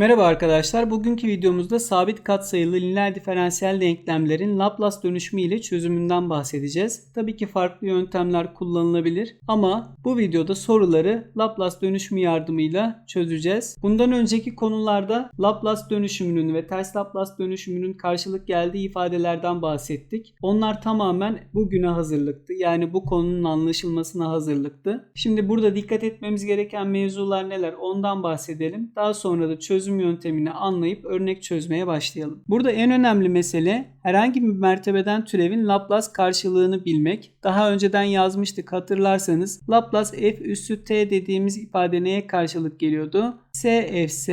Merhaba arkadaşlar. Bugünkü videomuzda sabit katsayılı lineer diferansiyel denklemlerin Laplace dönüşümü ile çözümünden bahsedeceğiz. Tabii ki farklı yöntemler kullanılabilir ama bu videoda soruları Laplace dönüşümü yardımıyla çözeceğiz. Bundan önceki konularda Laplace dönüşümünün ve ters Laplace dönüşümünün karşılık geldiği ifadelerden bahsettik. Onlar tamamen bugüne hazırlıktı. Yani bu konunun anlaşılmasına hazırlıktı. Şimdi burada dikkat etmemiz gereken mevzular neler ondan bahsedelim. Daha sonra da çözüm çözüm yöntemini anlayıp örnek çözmeye başlayalım. Burada en önemli mesele herhangi bir mertebeden türevin Laplace karşılığını bilmek. Daha önceden yazmıştık hatırlarsanız Laplace f üssü t dediğimiz ifade neye karşılık geliyordu? s fs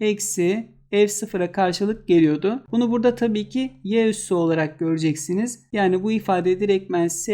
eksi f0'a karşılık geliyordu. Bunu burada tabii ki y üssü olarak göreceksiniz. Yani bu ifade direktmen s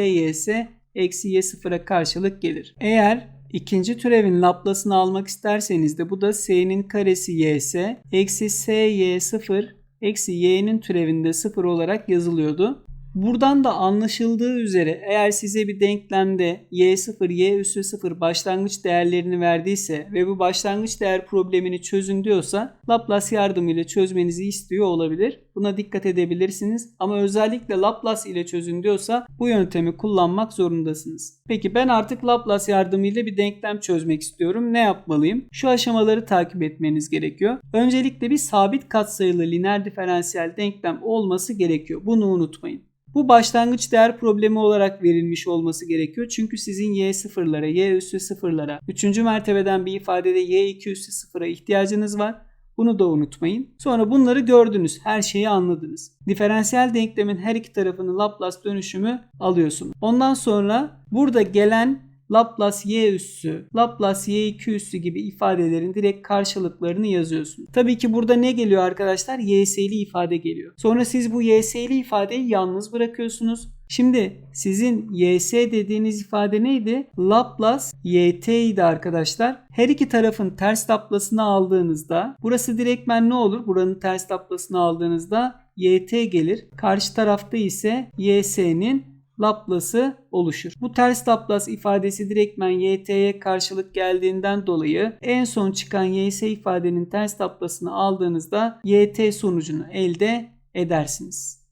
eksi y0'a karşılık gelir. Eğer İkinci türevin Laplace'ını almak isterseniz de bu da s'nin karesi y ise eksi s y 0 eksi y'nin türevinde 0 olarak yazılıyordu. Buradan da anlaşıldığı üzere eğer size bir denklemde y0, y üssü 0 başlangıç değerlerini verdiyse ve bu başlangıç değer problemini çözün diyorsa Laplace yardımıyla çözmenizi istiyor olabilir. Buna dikkat edebilirsiniz ama özellikle Laplace ile çözün diyorsa bu yöntemi kullanmak zorundasınız. Peki ben artık Laplace yardımıyla bir denklem çözmek istiyorum. Ne yapmalıyım? Şu aşamaları takip etmeniz gerekiyor. Öncelikle bir sabit katsayılı lineer diferansiyel denklem olması gerekiyor. Bunu unutmayın. Bu başlangıç değer problemi olarak verilmiş olması gerekiyor. Çünkü sizin y sıfırlara, y üssü sıfırlara, üçüncü mertebeden bir ifadede y2 üssü sıfıra ihtiyacınız var. Bunu da unutmayın. Sonra bunları gördünüz. Her şeyi anladınız. Diferansiyel denklemin her iki tarafını Laplace dönüşümü alıyorsunuz. Ondan sonra burada gelen Laplace y üssü, Laplace y2 üssü gibi ifadelerin direkt karşılıklarını yazıyorsun. Tabii ki burada ne geliyor arkadaşlar? y's'li ifade geliyor. Sonra siz bu y's'li ifadeyi yalnız bırakıyorsunuz. Şimdi sizin ys dediğiniz ifade neydi? Laplace yt idi arkadaşlar. Her iki tarafın ters laplasını aldığınızda burası direktmen ne olur? Buranın ters laplasını aldığınızda yt gelir. Karşı tarafta ise ys'nin Laplace'ı oluşur. Bu ters Laplace ifadesi direktmen yt'ye karşılık geldiğinden dolayı en son çıkan ys ifadenin ters Laplace'ını aldığınızda yt sonucunu elde edersiniz.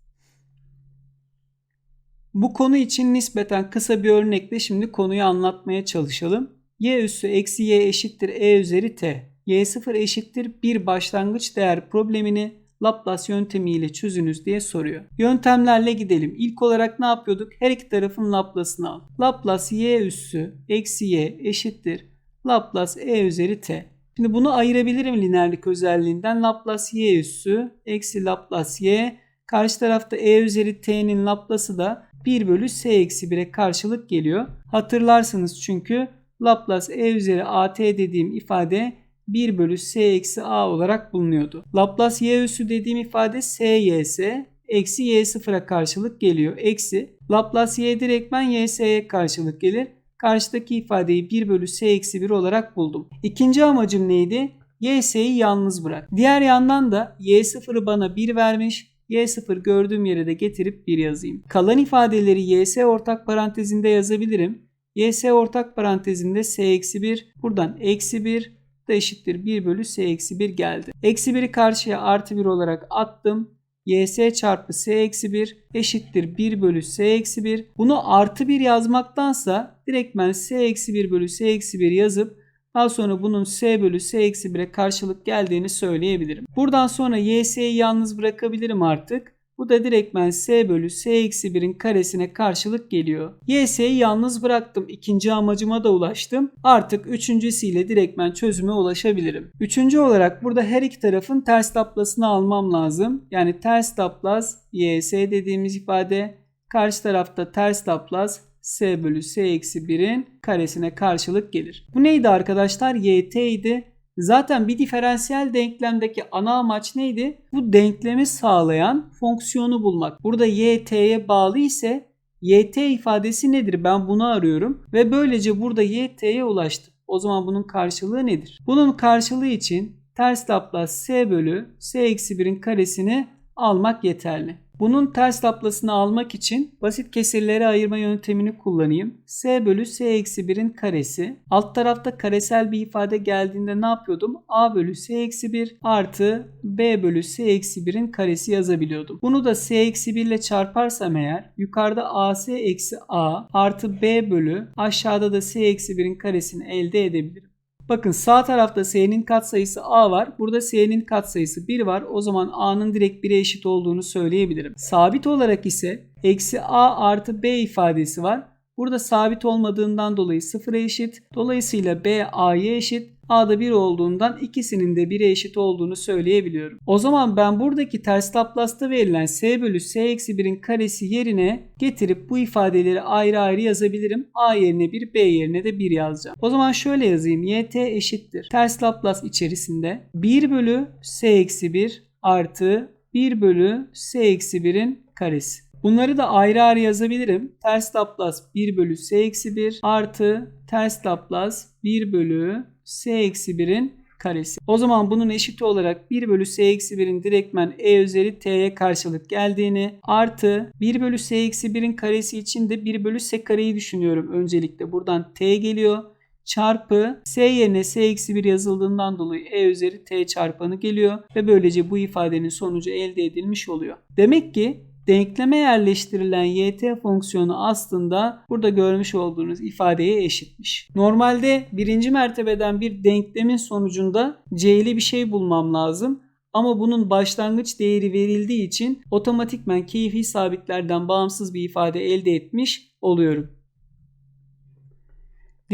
Bu konu için nispeten kısa bir örnekle şimdi konuyu anlatmaya çalışalım. y üssü eksi y eşittir e üzeri t. y0 eşittir bir başlangıç değer problemini Laplace yöntemiyle çözünüz diye soruyor. Yöntemlerle gidelim. İlk olarak ne yapıyorduk? Her iki tarafın Laplace'ını al. Laplace y üssü eksi y eşittir. Laplace e üzeri t. Şimdi bunu ayırabilirim lineerlik özelliğinden. Laplace y üssü eksi Laplace y. Karşı tarafta e üzeri t'nin Laplace'ı da 1 bölü s eksi 1'e karşılık geliyor. Hatırlarsınız çünkü Laplace e üzeri at dediğim ifade 1 bölü s eksi a olarak bulunuyordu. Laplace y üssü dediğim ifade s ys eksi y sıfıra karşılık geliyor. Eksi Laplace y direktmen ys'ye karşılık gelir. Karşıdaki ifadeyi 1 bölü s eksi 1 olarak buldum. İkinci amacım neydi? ys'yi yalnız bırak. Diğer yandan da y sıfırı bana 1 vermiş. Y0 gördüğüm yere de getirip 1 yazayım. Kalan ifadeleri YS ortak parantezinde yazabilirim. YS ortak parantezinde S eksi 1. Buradan eksi 1 da eşittir 1 bölü s eksi 1 geldi. Eksi 1'i karşıya artı 1 olarak attım. ys çarpı s eksi 1 eşittir 1 bölü s eksi 1. Bunu artı 1 yazmaktansa direktmen s eksi 1 bölü s eksi 1 yazıp daha sonra bunun s bölü s eksi 1'e karşılık geldiğini söyleyebilirim. Buradan sonra y's'yi yalnız bırakabilirim artık. Bu da direktmen s bölü s eksi 1'in karesine karşılık geliyor. y's'yi yalnız bıraktım. İkinci amacıma da ulaştım. Artık üçüncüsüyle direktmen çözüme ulaşabilirim. Üçüncü olarak burada her iki tarafın ters laplasını almam lazım. Yani ters laplas ys dediğimiz ifade karşı tarafta ters laplas s bölü s eksi 1'in karesine karşılık gelir. Bu neydi arkadaşlar? yt idi. Zaten bir diferansiyel denklemdeki ana amaç neydi? Bu denklemi sağlayan fonksiyonu bulmak. Burada y t'ye bağlı ise yt ifadesi nedir? Ben bunu arıyorum ve böylece burada y t'ye ulaştım. O zaman bunun karşılığı nedir? Bunun karşılığı için ters Laplace s bölü s eksi 1'in karesini almak yeterli. Bunun ters laplasını almak için basit kesirleri ayırma yöntemini kullanayım. S bölü S eksi 1'in karesi. Alt tarafta karesel bir ifade geldiğinde ne yapıyordum? A bölü S eksi 1 artı B bölü S eksi 1'in karesi yazabiliyordum. Bunu da S eksi 1 ile çarparsam eğer yukarıda AS eksi A artı B bölü aşağıda da S eksi 1'in karesini elde edebilirim. Bakın sağ tarafta s'nin katsayısı a var. Burada s'nin katsayısı 1 var. O zaman a'nın direkt 1'e eşit olduğunu söyleyebilirim. Sabit olarak ise eksi a artı b ifadesi var. Burada sabit olmadığından dolayı 0'a eşit. Dolayısıyla b a'ya eşit. A'da 1 olduğundan ikisinin de 1'e eşit olduğunu söyleyebiliyorum. O zaman ben buradaki ters Laplace'ta verilen s bölü s eksi 1'in karesi yerine getirip bu ifadeleri ayrı ayrı yazabilirim. A yerine 1, B yerine de 1 yazacağım. O zaman şöyle yazayım. YT eşittir. Ters Laplace içerisinde 1 bölü s eksi 1 artı 1 bölü s eksi 1'in karesi. Bunları da ayrı ayrı yazabilirim. Ters Laplace 1 bölü s eksi 1 artı ters Laplace 1 bölü s eksi 1'in karesi. O zaman bunun eşiti olarak 1 bölü s eksi 1'in direktmen e üzeri t'ye karşılık geldiğini artı 1 bölü s eksi 1'in karesi için de 1 bölü s kareyi düşünüyorum öncelikle. Buradan t geliyor çarpı s yerine s eksi 1 yazıldığından dolayı e üzeri t çarpanı geliyor ve böylece bu ifadenin sonucu elde edilmiş oluyor. Demek ki denkleme yerleştirilen yt fonksiyonu aslında burada görmüş olduğunuz ifadeye eşitmiş. Normalde birinci mertebeden bir denklemin sonucunda c'li bir şey bulmam lazım. Ama bunun başlangıç değeri verildiği için otomatikmen keyfi sabitlerden bağımsız bir ifade elde etmiş oluyorum.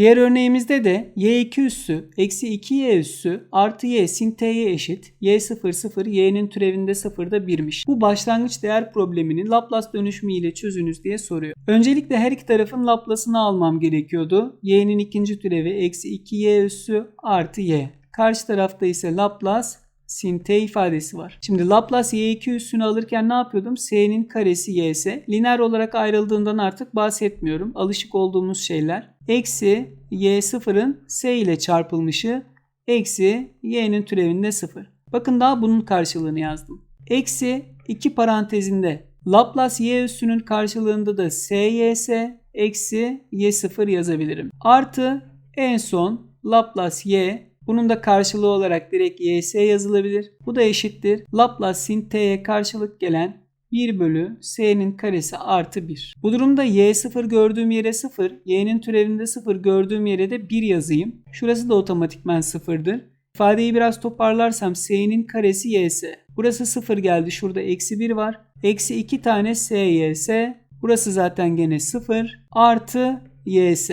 Diğer örneğimizde de y2 üssü eksi 2y üssü artı y sin t'ye eşit. y 0 0 y'nin türevinde 0 da 1'miş. Bu başlangıç değer problemini Laplace dönüşümü ile çözünüz diye soruyor. Öncelikle her iki tarafın Laplace'ını almam gerekiyordu. y'nin ikinci türevi eksi 2y üssü artı y. Karşı tarafta ise Laplace sin t ifadesi var. Şimdi Laplace y2 üssünü alırken ne yapıyordum? s'nin karesi ys. Lineer olarak ayrıldığından artık bahsetmiyorum. Alışık olduğumuz şeyler. Eksi y0'ın s ile çarpılmışı eksi y'nin türevinde 0. Bakın daha bunun karşılığını yazdım. Eksi 2 parantezinde Laplace y üssünün karşılığında da s eksi y0 yazabilirim. Artı en son Laplace y bunun da karşılığı olarak direkt ys yazılabilir. Bu da eşittir. Laplace sin t'ye karşılık gelen 1 bölü s'nin karesi artı 1. Bu durumda y0 gördüğüm yere 0, y'nin türevinde 0 gördüğüm yere de 1 yazayım. Şurası da otomatikmen 0'dır. İfadeyi biraz toparlarsam s'nin karesi ys. Burası 0 geldi. Şurada eksi 1 var. Eksi 2 tane s ys. Burası zaten gene 0. Artı ys.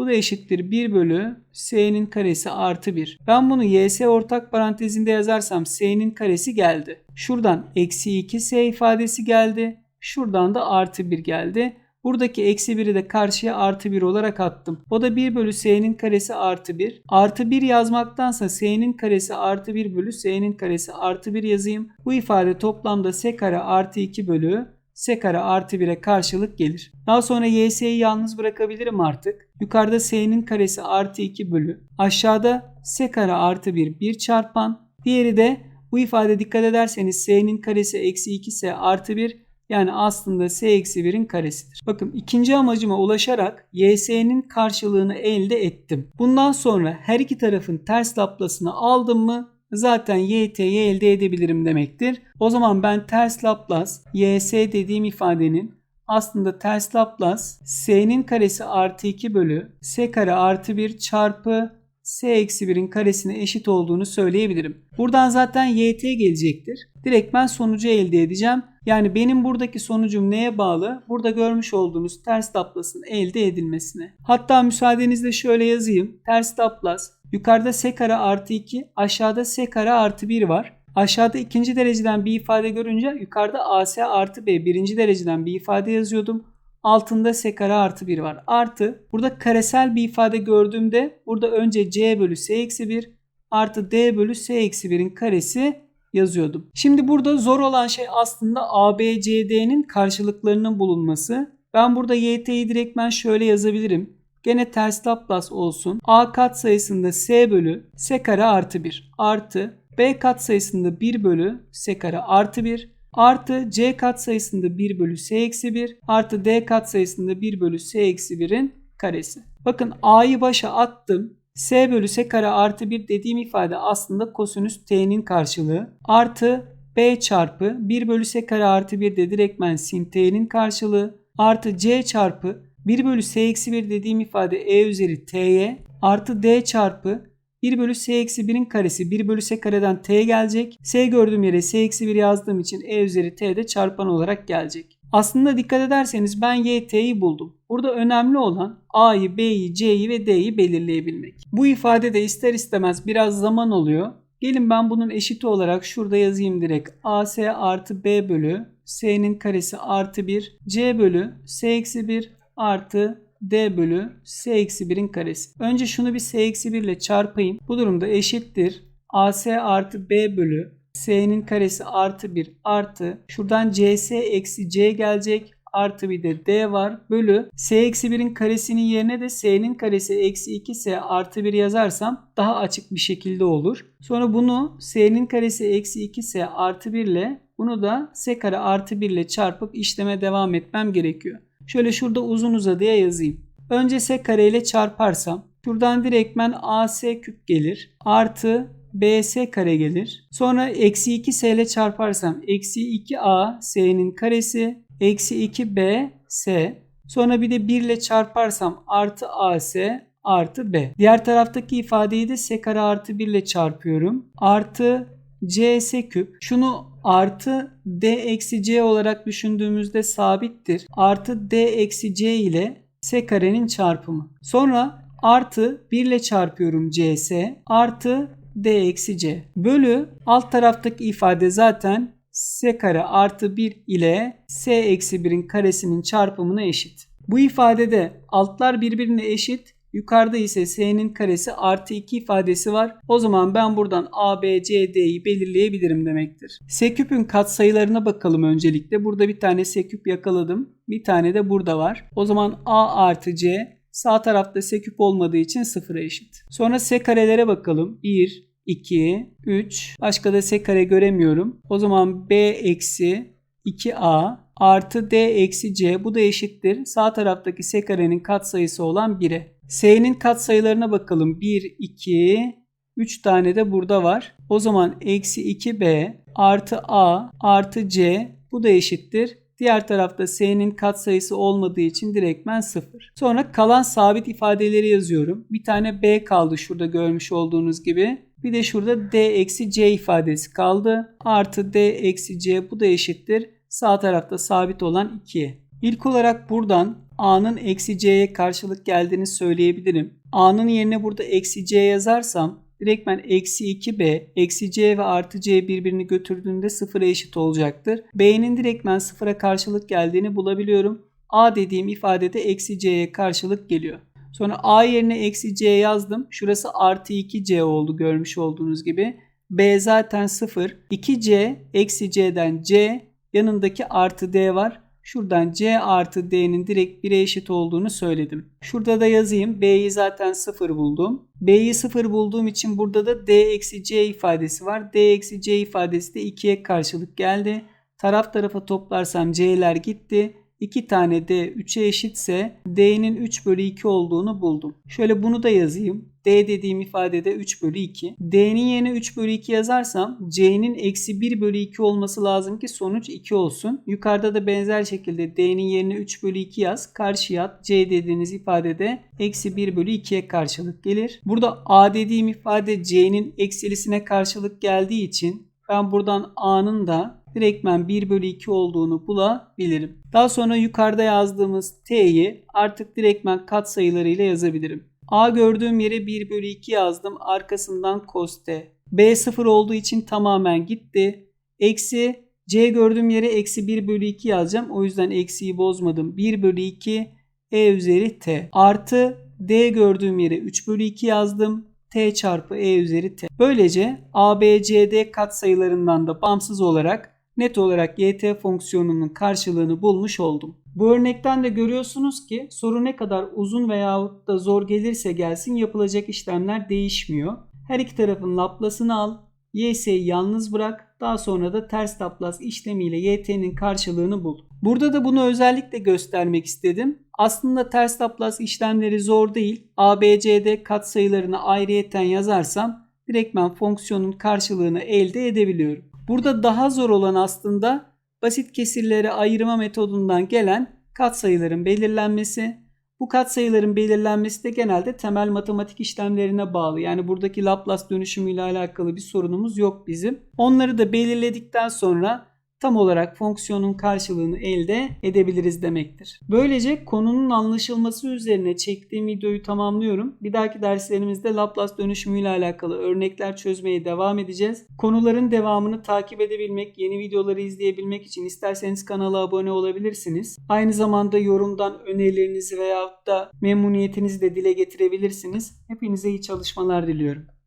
Bu da eşittir 1 bölü s'nin karesi artı 1. Ben bunu ys ortak parantezinde yazarsam s'nin karesi geldi. Şuradan eksi 2 s ifadesi geldi. Şuradan da artı 1 geldi. Buradaki eksi 1'i de karşıya artı 1 olarak attım. O da 1 bölü s'nin karesi artı 1. Artı 1 yazmaktansa s'nin karesi artı 1 bölü s'nin karesi artı 1 yazayım. Bu ifade toplamda s kare artı 2 bölü s kare artı 1'e karşılık gelir. Daha sonra y's'yi yalnız bırakabilirim artık. Yukarıda s'nin karesi artı 2 bölü. Aşağıda s kare artı 1 1 çarpan. Diğeri de bu ifade dikkat ederseniz s'nin karesi eksi 2s artı 1 yani aslında s eksi 1'in karesidir. Bakın ikinci amacıma ulaşarak ys'nin karşılığını elde ettim. Bundan sonra her iki tarafın ters laplasını aldım mı zaten yt'yi elde edebilirim demektir. O zaman ben ters Laplace ys dediğim ifadenin aslında ters Laplace s'nin karesi artı 2 bölü s kare artı 1 çarpı s eksi 1'in karesine eşit olduğunu söyleyebilirim. Buradan zaten yt gelecektir. Direkt ben sonucu elde edeceğim. Yani benim buradaki sonucum neye bağlı? Burada görmüş olduğunuz ters Laplace'ın elde edilmesine. Hatta müsaadenizle şöyle yazayım. Ters Laplace yukarıda s kare artı 2 aşağıda s kare artı 1 var. Aşağıda ikinci dereceden bir ifade görünce yukarıda as artı b birinci dereceden bir ifade yazıyordum. Altında s kare artı 1 var. Artı burada karesel bir ifade gördüğümde burada önce c bölü s eksi 1 artı d bölü s eksi 1'in karesi yazıyordum. Şimdi burada zor olan şey aslında ABCD'nin karşılıklarının bulunması. Ben burada YT'yi direktmen şöyle yazabilirim. Gene ters Laplace olsun. A kat sayısında S bölü S kare artı 1 artı B kat sayısında 1 bölü S kare artı 1 Artı c katsayısında 1 bölü s eksi 1 artı d katsayısında 1 bölü s eksi 1'in karesi. Bakın a'yı başa attım. s bölü s kare artı 1 dediğim ifade aslında kosinüs t'nin karşılığı. Artı b çarpı 1 bölü s kare artı 1 de direktmen sin t'nin karşılığı. Artı c çarpı 1 bölü s eksi 1 dediğim ifade e üzeri t'ye artı d çarpı 1 bölü s eksi 1'in karesi 1 bölü s kareden t gelecek. s gördüğüm yere s eksi 1 yazdığım için e üzeri t de çarpan olarak gelecek. Aslında dikkat ederseniz ben y, t'yi buldum. Burada önemli olan a'yı, b'yi, c'yi ve d'yi belirleyebilmek. Bu ifade de ister istemez biraz zaman oluyor. Gelin ben bunun eşiti olarak şurada yazayım direkt. as artı b bölü s'nin karesi artı 1 c bölü s eksi 1 artı d bölü s eksi 1'in karesi. Önce şunu bir s eksi 1 ile çarpayım. Bu durumda eşittir. as artı b bölü s'nin karesi artı 1 artı şuradan cs eksi c gelecek artı bir de d var bölü s eksi 1'in karesinin yerine de s'nin karesi eksi 2s artı 1 yazarsam daha açık bir şekilde olur. Sonra bunu s'nin karesi eksi 2s artı 1 ile bunu da s kare artı 1 ile çarpıp işleme devam etmem gerekiyor. Şöyle şurada uzun uzadıya yazayım. Önce s kare ile çarparsam şuradan direktmen as küp gelir. Artı bs kare gelir. Sonra eksi 2s ile çarparsam eksi 2a s'nin karesi eksi 2b s. Sonra bir de 1 ile çarparsam artı as artı b. Diğer taraftaki ifadeyi de s kare artı 1 ile çarpıyorum. Artı cs küp. Şunu artı d eksi c olarak düşündüğümüzde sabittir. Artı d eksi c ile s karenin çarpımı. Sonra artı 1 ile çarpıyorum cs artı d eksi c. Bölü alt taraftaki ifade zaten s kare artı 1 ile s eksi 1'in karesinin çarpımına eşit. Bu ifadede altlar birbirine eşit. Yukarıda ise s'nin karesi artı 2 ifadesi var. O zaman ben buradan a, b, c, d'yi belirleyebilirim demektir. S küpün katsayılarına bakalım öncelikle. Burada bir tane s küp yakaladım. Bir tane de burada var. O zaman a artı c sağ tarafta s küp olmadığı için sıfıra eşit. Sonra s karelere bakalım. 1, 2, 3. Başka da s kare göremiyorum. O zaman b eksi 2a artı d eksi c bu da eşittir. Sağ taraftaki s karenin katsayısı olan 1'e. S'nin katsayılarına bakalım. 1, 2, 3 tane de burada var. O zaman eksi 2b artı a artı c bu da eşittir. Diğer tarafta s'nin katsayısı olmadığı için direktmen 0. Sonra kalan sabit ifadeleri yazıyorum. Bir tane b kaldı şurada görmüş olduğunuz gibi. Bir de şurada d eksi c ifadesi kaldı. Artı d eksi c bu da eşittir. Sağ tarafta sabit olan 2. İlk olarak buradan a'nın eksi c'ye karşılık geldiğini söyleyebilirim. a'nın yerine burada eksi c yazarsam direkt ben eksi 2b, eksi c ve artı c birbirini götürdüğünde sıfıra eşit olacaktır. b'nin direkt ben sıfıra karşılık geldiğini bulabiliyorum. a dediğim ifadede eksi c'ye karşılık geliyor. Sonra a yerine eksi c yazdım. Şurası artı 2c oldu görmüş olduğunuz gibi. b zaten 0. 2c eksi c'den c yanındaki artı d var. Şuradan c artı d'nin direkt 1'e eşit olduğunu söyledim. Şurada da yazayım. b'yi zaten 0 buldum. b'yi 0 bulduğum için burada da d eksi c ifadesi var. d eksi c ifadesi de 2'ye karşılık geldi. Taraf tarafa toplarsam c'ler gitti. 2 tane d 3'e eşitse d'nin 3 bölü 2 olduğunu buldum. Şöyle bunu da yazayım. d dediğim ifadede 3 bölü 2. d'nin yerine 3 bölü 2 yazarsam c'nin eksi 1 bölü 2 olması lazım ki sonuç 2 olsun. Yukarıda da benzer şekilde d'nin yerine 3 bölü 2 yaz. Karşıya c dediğiniz ifadede eksi 1 bölü 2'ye karşılık gelir. Burada a dediğim ifade c'nin eksilisine karşılık geldiği için ben buradan a'nın da direktmen 1 bölü 2 olduğunu bulabilirim. Daha sonra yukarıda yazdığımız t'yi artık direktmen kat sayılarıyla yazabilirim. A gördüğüm yere 1 bölü 2 yazdım. Arkasından cos t. B 0 olduğu için tamamen gitti. Eksi C gördüğüm yere eksi 1 bölü 2 yazacağım. O yüzden eksiyi bozmadım. 1 bölü 2 E üzeri T. Artı D gördüğüm yere 3 bölü 2 yazdım t çarpı e üzeri t. Böylece a, b, c, d katsayılarından da bağımsız olarak net olarak YT fonksiyonunun karşılığını bulmuş oldum. Bu örnekten de görüyorsunuz ki soru ne kadar uzun veyahut da zor gelirse gelsin yapılacak işlemler değişmiyor. Her iki tarafın Laplace'ını al, y's'yi yalnız bırak, Daha sonra da ters Laplace işlemiyle YT'nin karşılığını bul. Burada da bunu özellikle göstermek istedim. Aslında ters Laplace işlemleri zor değil. ABCD katsayılarını ayrıyeten yazarsam direktmen fonksiyonun karşılığını elde edebiliyorum. Burada daha zor olan aslında basit kesirleri ayırma metodundan gelen katsayıların belirlenmesi. Bu katsayıların belirlenmesi de genelde temel matematik işlemlerine bağlı. Yani buradaki Laplace dönüşümü ile alakalı bir sorunumuz yok bizim. Onları da belirledikten sonra tam olarak fonksiyonun karşılığını elde edebiliriz demektir. Böylece konunun anlaşılması üzerine çektiğim videoyu tamamlıyorum. Bir dahaki derslerimizde Laplace dönüşümü ile alakalı örnekler çözmeye devam edeceğiz. Konuların devamını takip edebilmek, yeni videoları izleyebilmek için isterseniz kanala abone olabilirsiniz. Aynı zamanda yorumdan önerilerinizi veyahut da memnuniyetinizi de dile getirebilirsiniz. Hepinize iyi çalışmalar diliyorum.